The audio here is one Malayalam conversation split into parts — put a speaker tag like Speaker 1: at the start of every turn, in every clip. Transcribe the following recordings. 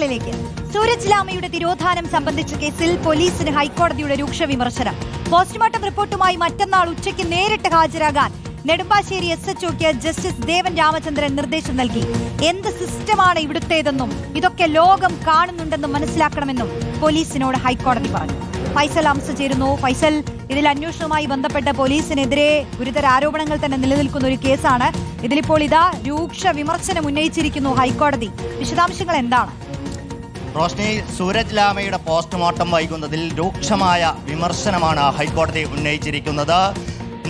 Speaker 1: വാർത്തകളിലേക്ക് സൂരജ് ലാമയുടെ തിരോധാനം സംബന്ധിച്ച കേസിൽ പോലീസിന് ഹൈക്കോടതിയുടെ രൂക്ഷ വിമർശനം. പോസ്റ്റ്മോർട്ടം റിപ്പോർട്ടുമായി മറ്റന്നാൾ ഉച്ചയ്ക്ക് നേരിട്ട് ഹാജരാകാൻ നെടുമ്പാശ്ശേരി എസ് എച്ച് ഒക്ക് ജസ്റ്റിസ് ദേവൻ രാമചന്ദ്രൻ നിർദ്ദേശം നൽകി. എന്ത് സിസ്റ്റമാണ് ഇവിടുത്തേതെന്നും ഇതൊക്കെ ലോകം കാണുന്നുണ്ടെന്നും മനസ്സിലാക്കണമെന്നും പോലീസിനോട് ഹൈക്കോടതി പറഞ്ഞു. ഫൈസൽ അംസ് ചേരുന്നു. ഫൈസൽ ഇതിൽ അന്വേഷണവുമായി ബന്ധപ്പെട്ട് പോലീസിനെതിരെ ഗുരുതര ആരോപണങ്ങൾ തന്നെ നിലനിൽക്കുന്ന ഒരു കേസാണ്. ഇതിലിപ്പോൾ ഇതാ രൂക്ഷ വിമർശനം ഉന്നയിച്ചിരിക്കുന്നു ഹൈക്കോടതി. വിശദാംശങ്ങൾ എന്താണ്?
Speaker 2: റോഷ്നി സൂരജ് ലാമയുടെ പോസ്റ്റ്മോർട്ടം വൈകുന്നതിൽ രൂക്ഷമായ വിമർശനമാണ് ഹൈക്കോടതി ഉന്നയിച്ചിരിക്കുന്നത്.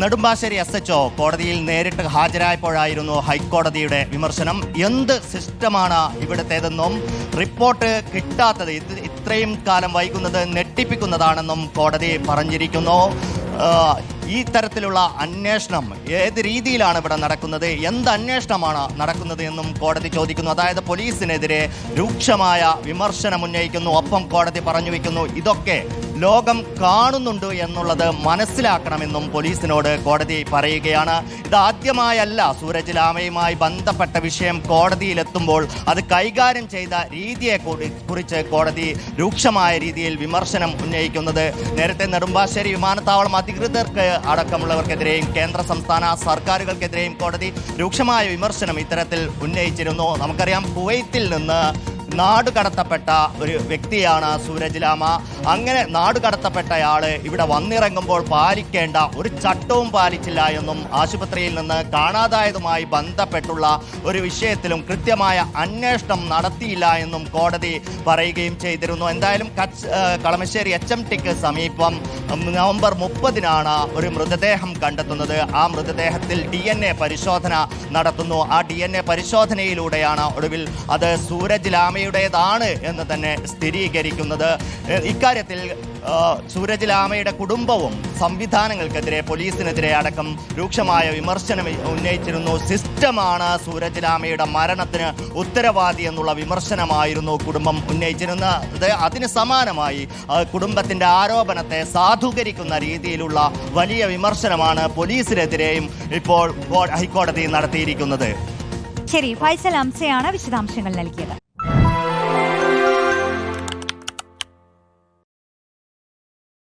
Speaker 2: നെടുമ്പാശ്ശേരി എസ് എച്ച് കോടതിയിൽ നേരിട്ട് ഹാജരായപ്പോഴായിരുന്നു ഹൈക്കോടതിയുടെ വിമർശനം. എന്ത് സിസ്റ്റമാണ് ഇവിടുത്തേതെന്നും റിപ്പോർട്ട് കിട്ടാത്തത് ഇത് ഇത്രയും കാലം വൈകുന്നത് ഞെട്ടിപ്പിക്കുന്നതാണെന്നും കോടതി പറഞ്ഞിരിക്കുന്നു. ഈ തരത്തിലുള്ള അന്വേഷണം ഏത് രീതിയിലാണ് ഇവിടെ നടക്കുന്നത്? എന്ത് അന്വേഷണമാണ് നടക്കുന്നത് എന്നും കോടതി ചോദിക്കുന്നു. അതായത് പോലീസിനെതിരെ രൂക്ഷമായ വിമർശനം ഉന്നയിക്കുന്നു. ഒപ്പം കോടതി പറഞ്ഞു വയ്ക്കുന്നു. ഇതൊക്കെ ലോകം കാണുന്നുണ്ട് എന്നുള്ളത് മനസ്സിലാക്കണമെന്നും പോലീസിനോട് കോടതി പറയുകയാണ്. ഇതാദ്യമായല്ല സൂരജ് ലാമയുമായി ബന്ധപ്പെട്ട വിഷയം കോടതിയിലെത്തുമ്പോൾ അത് കൈകാര്യം ചെയ്ത രീതിയെ കുറിച്ച് കോടതി രൂക്ഷമായ രീതിയിൽ വിമർശനം ഉന്നയിക്കുന്നത്. നേരത്തെ നെടുമ്പാശ്ശേരി വിമാനത്താവളം അധികൃതർക്ക് അടക്കമുള്ളവർക്കെതിരെയും കേന്ദ്ര സംസ്ഥാന സർക്കാരുകൾക്കെതിരെയും കോടതി രൂക്ഷമായ വിമർശനം ഇത്തരത്തിൽ ഉന്നയിച്ചിരുന്നു. നമുക്കറിയാം കുവൈത്തിൽ നിന്ന് നാട് കടത്തപ്പെട്ട ഒരു വ്യക്തിയാണ് സൂരജ് ലാമ. അങ്ങനെ നാട് കടത്തപ്പെട്ടയാൾ ഇവിടെ വന്നിറങ്ങുമ്പോൾ പാലിക്കേണ്ട ഒരു ചട്ടവും പാലിച്ചില്ല എന്നും ആശുപത്രിയിൽ നിന്ന് കാണാതായതുമായി ബന്ധപ്പെട്ടുള്ള ഒരു വിഷയത്തിലും കൃത്യമായ അന്വേഷണം നടത്തിയില്ല എന്നും കോടതി പറയുകയും ചെയ്തിരുന്നു. എന്തായാലും കളമശ്ശേരി എച്ച് എം ടിക്ക് സമീപം നവംബർ മുപ്പതിനാണ് ഒരു മൃതദേഹം കണ്ടെത്തുന്നത്. ആ മൃതദേഹത്തിൽ ഡി എൻ എ പരിശോധന നടത്തുന്നു. ആ ഡി എൻ എ പരിശോധനയിലൂടെയാണ് ഒടുവിൽ അത് സൂരജ് ലാമയുടേതാണ് എന്ന് തന്നെ സ്ഥിരീകരിക്കുന്നത്. ഇക്കാര്യത്തിൽ സൂരജ് ലാമയുടെ കുടുംബവും സംവിധാനങ്ങൾക്കെതിരെ പോലീസിനെതിരെ അടക്കം രൂക്ഷമായ വിമർശനം ഉന്നയിച്ചിരുന്നു. സിസ്റ്റമാണ് സൂരജ് ലാമയുടെ മരണത്തിന് ഉത്തരവാദി എന്നുള്ള വിമർശനമായിരുന്നു കുടുംബം ഉന്നയിച്ചിരുന്നത്. അതിന് സമാനമായി കുടുംബത്തിന്റെ ആരോപണത്തെ സാധൂകരിക്കുന്ന രീതിയിലുള്ള വലിയ വിമർശനമാണ് പോലീസിനെതിരെയും ഇപ്പോൾ ഹൈക്കോടതി നടത്തിയിരിക്കുന്നത്.
Speaker 1: ശരി ഫൈസൽ അംസയാണ് വിശദാംശങ്ങൾ നൽകിയത്.